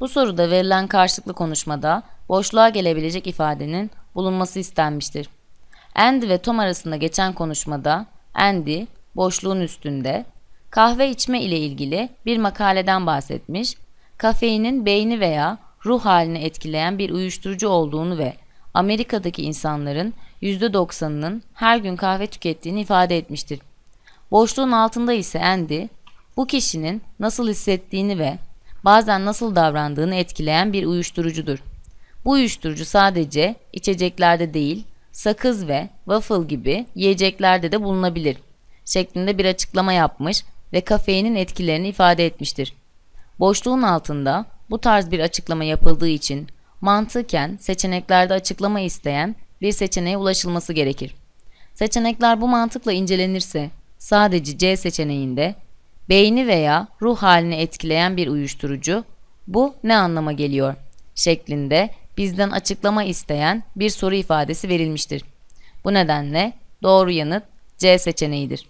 Bu soruda verilen karşılıklı konuşmada boşluğa gelebilecek ifadenin bulunması istenmiştir. Andy ve Tom arasında geçen konuşmada Andy boşluğun üstünde kahve içme ile ilgili bir makaleden bahsetmiş, kafeinin beyni veya ruh halini etkileyen bir uyuşturucu olduğunu ve Amerika'daki insanların %90'ının her gün kahve tükettiğini ifade etmiştir. Boşluğun altında ise Andy, bu kişinin nasıl hissettiğini ve bazen nasıl davrandığını etkileyen bir uyuşturucudur. Bu uyuşturucu sadece içeceklerde değil, sakız ve waffle gibi yiyeceklerde de bulunabilir şeklinde bir açıklama yapmış ve kafeinin etkilerini ifade etmiştir. Boşluğun altında bu tarz bir açıklama yapıldığı için mantıken seçeneklerde açıklama isteyen bir seçeneğe ulaşılması gerekir. Seçenekler bu mantıkla incelenirse sadece C seçeneğinde beyni veya ruh halini etkileyen bir uyuşturucu bu ne anlama geliyor şeklinde bizden açıklama isteyen bir soru ifadesi verilmiştir. Bu nedenle doğru yanıt C seçeneğidir.